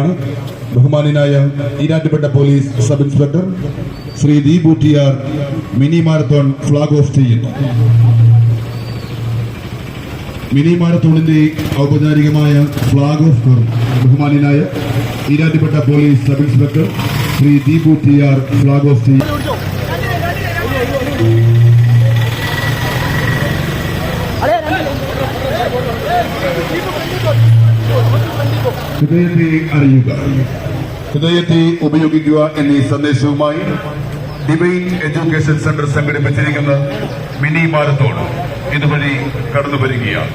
ആരംഭിക്കുകയാണ് ബഹുമാനായ Erattupetta police sub inspector Shri Deepu T R mini marathon flag off ചെയ്യുന്നു mini മാരത്തോണിന്റെ ഔപചാരികമായ ഫ്ലാഗ് ഓഫ് ബഹുമാനായ Erattupetta police sub inspector Shri Deepu T R flag off ചെയ്യും. ഹൃദയത്തെ അറിയുക. ഹൃദയത്തെ ഉപയോഗിക്കുക എന്നീ സന്ദേശവുമായി ഡിവൈൻ എഡ്യൂക്കേഷൻ സെന്റർ സംഘടിപ്പിച്ചിരിക്കുന്ന മിനി മാരത്തോൺ ഇതുവഴി കടന്നു വരികയാണ്.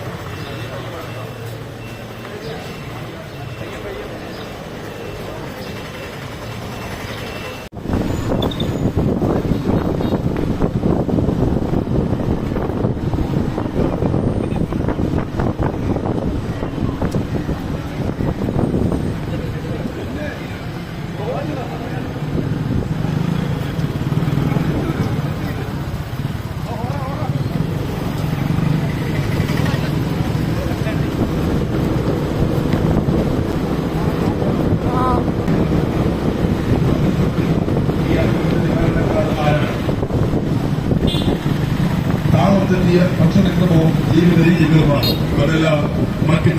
താമസത്തിയ ഭക്ഷണക്രമവും ജീവിത രീതികളുമാണ് അതെല്ലാം മറ്റ്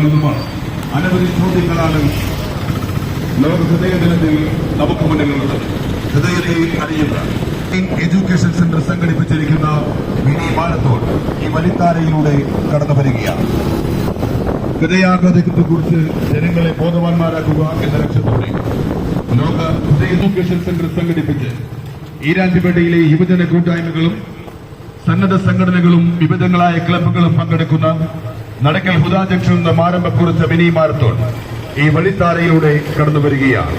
കാരണങ്ങളുമൊന്നുമാണ് അനവധി ചോദ്യങ്ങളാണ് ലോക ഹൃദയ ദിനത്തിൽ നമുക്ക് മുന്നിലുള്ളത്. ഹൃദയത്തെ അറിയുക എഡ്യൂക്കേഷൻ സെന്റർ സംഘടിപ്പിച്ചിരിക്കുന്ന മിനി മാരത്തോൺ ഈ വലിത്താരയിലൂടെ കടന്നു വരികയാണ്. ഹൃദയാഘാതത്തെ കുറിച്ച് ജനങ്ങളെ ബോധവാന്മാരാക്കുക എന്ന ലക്ഷ്യത്തോടെ ലോക ഹൃദയ എഡ്യൂക്കേഷൻ സെന്റർ സംഘടിപ്പിച്ച് ഈരാറ്റുപേട്ടയിലെ യുവജന കൂട്ടായ്മകളും സന്നദ്ധ സംഘടനകളും വിവിധങ്ങളായ ക്ലബ്ബുകളും പങ്കെടുക്കുന്ന നടക്കൽ ഹുദാധ്യക്ഷൻ മാരംഭം കുറിച്ച മിനി മാരത്തോൺ ഈ വഴിത്താരയിലൂടെ കടന്നു വരികയാണ്.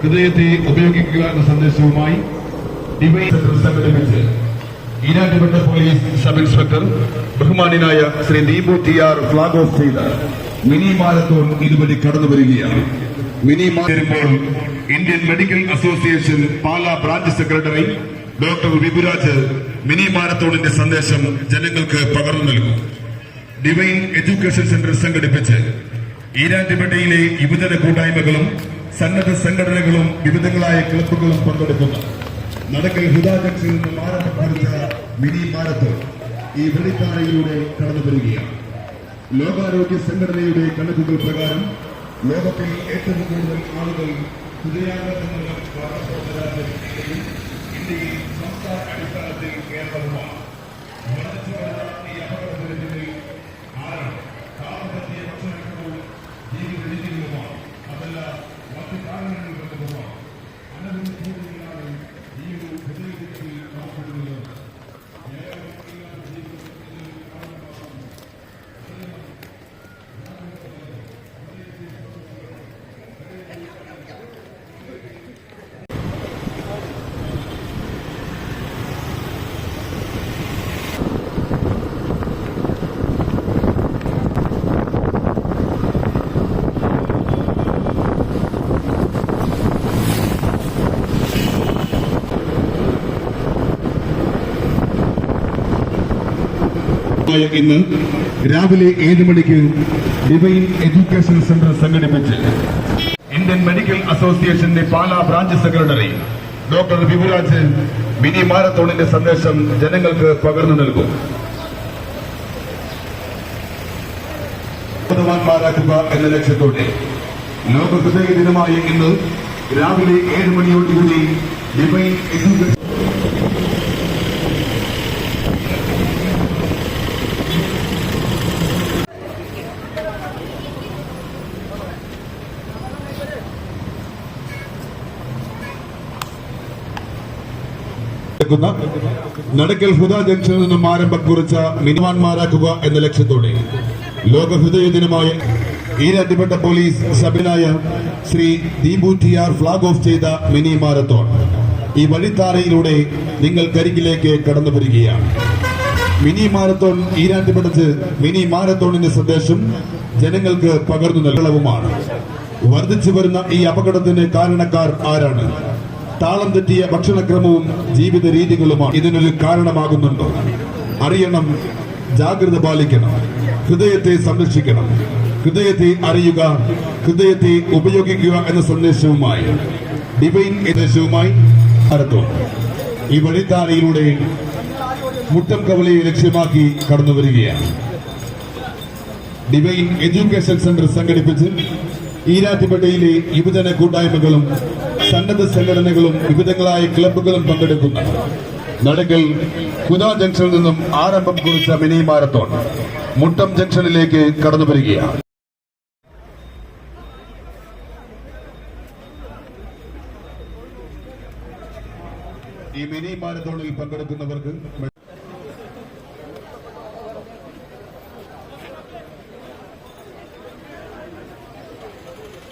ഹൃദയത്തെ ഉപയോഗിക്കുക എന്ന സന്ദേശവുമായി ഡിവൈസ് സംഘടിപ്പിച്ച് ഈരാറ്റുപേട്ട പോലീസ് സബ് ഇൻസ്പെക്ടർ ബഹുമാനായ Shri Deepu T R flag off ചെയ്ത മിനി മാരത്തോൺ ഇതുവഴി കടന്നു വരികയാണ്. Marathon Indian medical association Pala branch secretary doctor Vipuraj mini മാരത്തോണിന്റെ സന്ദേശം ജനങ്ങൾക്ക് പകർന്നു നൽകും. ഡിവൈൻ എഡ്യൂക്കേഷൻ സെന്റർ സംഘടിപ്പിച്ച് ഈരാറ്റുപേട്ടയിലെ യുവജന കൂട്ടായ്മകളും സന്നദ്ധ സംഘടനകളും വിവിധങ്ങളായ ക്ലബുകളും പങ്കെടുക്കുന്നു. നടക്കൽ ഹുദാ ജംഗ്ഷനിൽ നിന്നും മിനി മാരത്തോൺ ഈ വെളിത്താരയിലൂടെ കടന്നു വരികയാണ് ലോകാരോഗ്യ സംഘടനയുടെ കണക്കുകൾ പ്രകാരം ലോകത്തിൽ ഏറ്റവും കൂടുതൽ ആളുകൾ ഹൃദയാഘാതം മൂലം ശ്വാസകോശരാജ്യത്തിൽ ഇന്ത്യയിൽ സംസ്ഥാന അടിസ്ഥാനത്തിൽ കേരളവുമാണ് വർദ്ധിച്ചു വരുന്ന ഈ അപകടത്തിന് പിന്നിൽ കാരണം താപപറ്റിയ ഭക്ഷണക്രമവും ജീവിത രീതികളുമാണ് അതല്ല മറ്റു കാരണങ്ങൾ ബന്ധവുമാണ് അനവധി ചോദ്യങ്ങളാണ് ഈ ഒരു ഹൃദയത്തിൽ കാണപ്പെടുന്നത് ആയ ഇന്ന് രാവിലെ ഏഴ് മണിക്ക് ഡിവൈൻ എഡ്യൂക്കേഷൻ സെന്റർ സംഘടിപ്പിച്ച് ഇന്ത്യൻ മെഡിക്കൽ അസോസിയേഷന്റെ Pala branch secretary doctor Vipuraj mini മാരത്തോണിന്റെ സന്ദേശം ജനങ്ങൾക്ക് പകർന്നു നൽകും. ബോധവാന്മാരാക്കുക എന്ന ലക്ഷ്യത്തോടെ ലോക ഹൃദയ ദിനമായ ഇന്ന് രാവിലെ ഏഴ് മണിയോടുകൂടി ഡിവൈൻ എഡ്യൂക്കേഷൻ നടക്കുന്ന നടക്കൽ ഹുദ ജംഗ്ഷനിൽ നിന്നും ആരംഭം കുറിച്ച മിനിമാന്മാരാക്കുക എന്ന ലക്ഷ്യത്തോടെ ലോക ഹൃദയ ദിനമായ Erattupetta police സബിനായ Shri Deepu T R flag off ചെയ്ത മിനി മാരത്തോൺ ഈ വഴിത്താരയിലൂടെ നിങ്ങൾ കരികിലേക്ക് കടന്നു വരികയാണ്. മിനി മാരത്തോൺ ഈരാറ്റുപേട്ടത്ത് മിനി മാരത്തോണിന്റെ സന്ദേശം ജനങ്ങൾക്ക് പകർന്നു നൽകണവുമാണ് വർദ്ധിച്ചു വരുന്ന ഈ അപകടത്തിന് കാരണക്കാർ ആരാണ്? താളം തെറ്റിയ ഭക്ഷണക്രമവും ജീവിത രീതികളുമാണ്. ഇതിനൊരു കാരണമാകുന്നുണ്ടോ? അറിയണം ജാഗ്രത പാലിക്കണം ഹൃദയത്തെ സംരക്ഷിക്കണം ഹൃദയത്തെ അറിയുക ഹൃദയത്തെ ഉപയോഗിക്കുക എന്ന സന്ദേശവുമായി ഡിവൈൻ സന്ദേശവുമായി അടുത്തു ഈ വഴിത്താരയിലൂടെ മുട്ടം കവലയെ ലക്ഷ്യമാക്കി കടന്നു വരികയാണ്. ഡിവൈൻ എഡ്യൂക്കേഷൻ സെന്റർ സംഘടിപ്പിച്ച് ഈരാറ്റുപേട്ടയിലെ യുവജന കൂട്ടായ്മകളും സന്നദ്ധ സംഘടനകളും വിവിധങ്ങളായ ക്ലബുകളും പങ്കെടുക്കുന്നു. നടുക്കൽ കുദാ ജംഗ്ഷനിൽ നിന്നും ആരംഭം കുറിച്ച മിനി മാരത്തോൺ മുട്ടം ജംഗ്ഷനിലേക്ക് കടന്നു വരികയാണ്. ഈ മിനി മാരത്തോണിൽ പങ്കെടുക്കുന്നവർക്ക്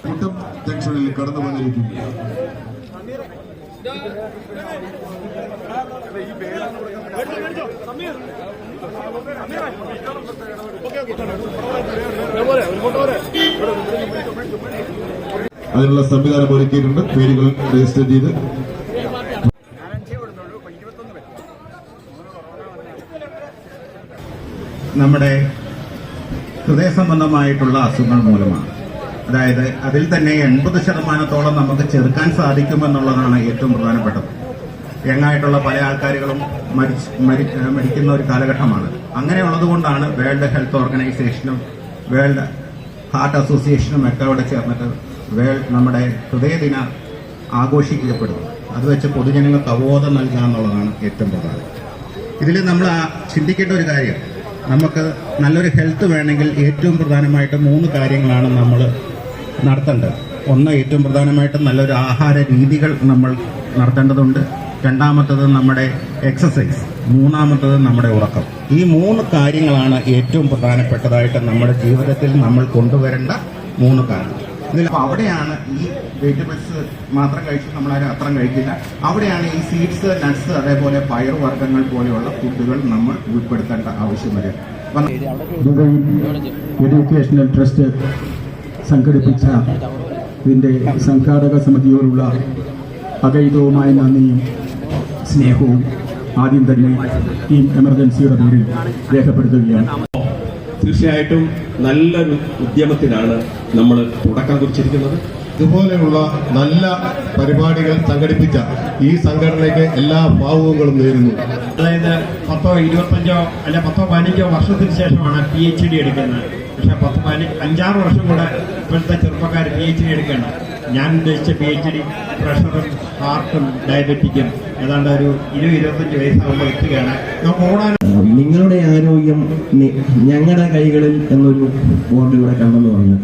മുട്ടം ജംഗ്ഷനിൽ കടന്നു വന്നിരിക്കുകയാണ്. അതിനുള്ള സംവിധാനം ഒരുക്കിയിട്ടുണ്ട്. പേരുകൾ രജിസ്റ്റർ ചെയ്ത്. നമ്മുടെ ഹൃദയ സംബന്ധമായിട്ടുള്ള അസുഖങ്ങൾ മൂലമാണ്. അതായത് അതിൽ തന്നെ എൺപത് ശതമാനത്തോളം നമുക്ക് ചെറുക്കാൻ സാധിക്കുമെന്നുള്ളതാണ് ഏറ്റവും പ്രധാനപ്പെട്ടത്. യങ്ങായിട്ടുള്ള പല ആൾക്കാരുകളും മരിക്കുന്ന ഒരു കാലഘട്ടമാണ്. അങ്ങനെയുള്ളത് കൊണ്ടാണ് വേൾഡ് ഹെൽത്ത് ഓർഗനൈസേഷനും വേൾഡ് ഹാർട്ട് അസോസിയേഷനും ഒക്കെ അവിടെ ചേർന്നിട്ട് വേൾഡ് നമ്മുടെ ഹൃദയദിന ആഘോഷിക്കപ്പെടുന്നത്. അത് വെച്ച് പൊതുജനങ്ങൾക്ക് അവബോധം നൽകുക എന്നുള്ളതാണ് ഏറ്റവും പ്രധാനം. ഇതിൽ നമ്മൾ ചിന്തിക്കേണ്ട ഒരു കാര്യം നമുക്ക് നല്ലൊരു ഹെൽത്ത് വേണമെങ്കിൽ ഏറ്റവും പ്രധാനമായിട്ട് മൂന്ന് കാര്യങ്ങളാണ് നമ്മൾ നടത്തേണ്ടത്. ഒന്ന് ഏറ്റവും പ്രധാനമായിട്ടും നല്ലൊരു ആഹാര രീതികൾ നമ്മൾ നടത്തേണ്ടതുണ്ട്. രണ്ടാമത്തത് നമ്മുടെ എക്സസൈസ് മൂന്നാമത്തത് നമ്മുടെ ഉറക്കം. ഈ മൂന്ന് കാര്യങ്ങളാണ് ഏറ്റവും പ്രധാനപ്പെട്ടതായിട്ട് നമ്മുടെ ജീവിതത്തിൽ നമ്മൾ കൊണ്ടുവരേണ്ട മൂന്ന് കാര്യങ്ങൾ ഇതിൽ അവിടെയാണ് ഈ വെജിറ്റബിൾസ് മാത്രം കഴിച്ച് നമ്മളാരും അത്രം കഴിക്കില്ല. അവിടെയാണ് ഈ സീഡ്സ് നട്ട്സ് അതേപോലെ പയറുവർഗങ്ങൾ പോലെയുള്ള ഫുഡുകൾ നമ്മൾ ഉൾപ്പെടുത്തേണ്ട ആവശ്യം വരും എഡ്യൂക്കേഷണൽ ട്രസ്റ്റ് സംഘടിപ്പിച്ച ഇതിന്റെ സംഘാടക സമിതിയോടുള്ള അകൈതവുമായ നന്ദിയും സ്നേഹവും ആദ്യം തന്നെ ടീം എമർജൻസിയുടെ പേരിൽ രേഖപ്പെടുത്തുകയാണ്. തീർച്ചയായിട്ടും നല്ലൊരു ഉദ്യമത്തിനാണ് നമ്മൾ തുടക്കം കുറിച്ചിരിക്കുന്നത്. ഇതുപോലെയുള്ള നല്ല പരിപാടികൾ സംഘടിപ്പിച്ച ഈ സംഘടനയ്ക്ക് എല്ലാ ഭാവുകങ്ങളും നേരുന്നു. അതായത് പത്തോ ഇരുപത്തഞ്ചോ അല്ലെ പത്തോ പതിനഞ്ചോ വർഷത്തിന് ശേഷമാണ് പി എച്ച് ഡി എടുക്കുന്നത്. പക്ഷെ പത്ത് പതിനഞ്ച് അഞ്ചാറ് വർഷം കൂടെ ഇപ്പോഴത്തെ ചെറുപ്പക്കാർ പി എച്ച് ഡി എടുക്കണം ഞാൻ ഉദ്ദേശിച്ച പി എച്ച് ഡി പ്രഷറും ഹാർട്ടും ഡയബറ്റിക്കും ഏതാണ്ട് ഒരു ഇരുപത് ഇരുപത്തഞ്ച് വയസ്സാകുമ്പോൾ എത്തുകയാണ്. നമുക്ക് ഓടാൻ നിങ്ങളുടെ ആരോഗ്യം ഞങ്ങളുടെ കൈകളിൽ എന്നൊരു ബോർഡ് ഇവിടെ കണ്ടെന്ന് പറഞ്ഞു.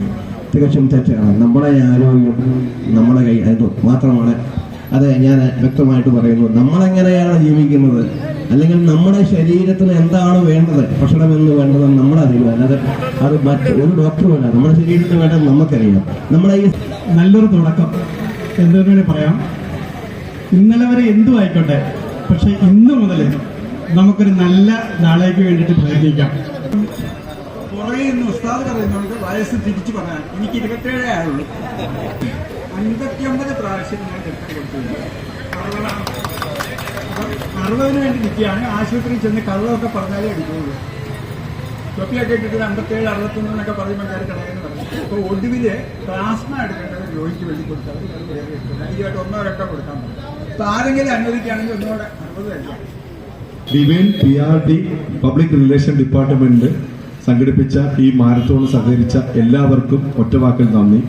തികച്ചും തെറ്റാണ്. നമ്മുടെ ആരോഗ്യം നമ്മുടെ കൈ മാത്രമാണ്. അതെ ഞാൻ വ്യക്തമായിട്ട് പറയുന്നു. നമ്മളെങ്ങനെയാണ് ജീവിക്കുന്നത്? അല്ലെങ്കിൽ നമ്മുടെ ശരീരത്തിന് എന്താണ് വേണ്ടത്? ഭക്ഷണം എന്ന് വേണ്ടത് നമ്മളറിയുക അല്ലാതെ അത് മറ്റ് ഒരു ഡോക്ടറുമല്ല നമ്മുടെ ശരീരത്തിന് വേണ്ടത് നമുക്കറിയാം. നമ്മുടെ ഈ നല്ലൊരു തുടക്കം എന്തെന്ന് വേണ്ടി പറയാം. ഇന്നലെ വരെ എന്തു ആയിക്കോട്ടെ. പക്ഷെ ഇന്ന് മുതൽ നമുക്കൊരു നല്ല നാളേക്ക് വേണ്ടിയിട്ട് പ്രയത്നിക്കാം. പുറകെ ഉസ്താദ് പറയുന്നുണ്ട് വയസ്സ് തിരിച്ചു പറയാൻ എനിക്ക് ഇരുപത്തേഴേ ആയുള്ളൂ. അൻപത്തിയൊമ്പത് പ്രാവശ്യം ഞാൻ കൊടുത്തു അറുപതിന് വേണ്ടി നിൽക്കുകയാണ്. ആശുപത്രിയിൽ ചെന്ന് കള്ളമൊക്കെ പറഞ്ഞാലേ എടുക്കുകയുള്ളൂ. തൊപ്പിയൊക്കെ ഇട്ടിട്ട് അമ്പത്തേഴ് അറുപത്തൊന്ന് എന്നൊക്കെ പറയുമ്പോൾ ഞാൻ കിടക്കുന്നു അപ്പൊ ഒടുവിൽ പ്ലാസ്മ എടുക്കേണ്ടത് രോഗിക്ക് വേണ്ടി കൊടുത്താൽ ഇതുമായിട്ട് ഒന്നോ രണ്ടോ കൊടുക്കാൻ പറ്റും അപ്പോൾ ആരെങ്കിലും അനുവദിക്കുകയാണെങ്കിൽ ഒന്നുകൂടെ അറുപത് കഴിക്കാം divine P R D public relation department സംഘടിപ്പിച്ച ഈ മാരത്തോൺ സഹകരിച്ച എല്ലാവർക്കും ഒറ്റവാക്കൽ നന്ദി.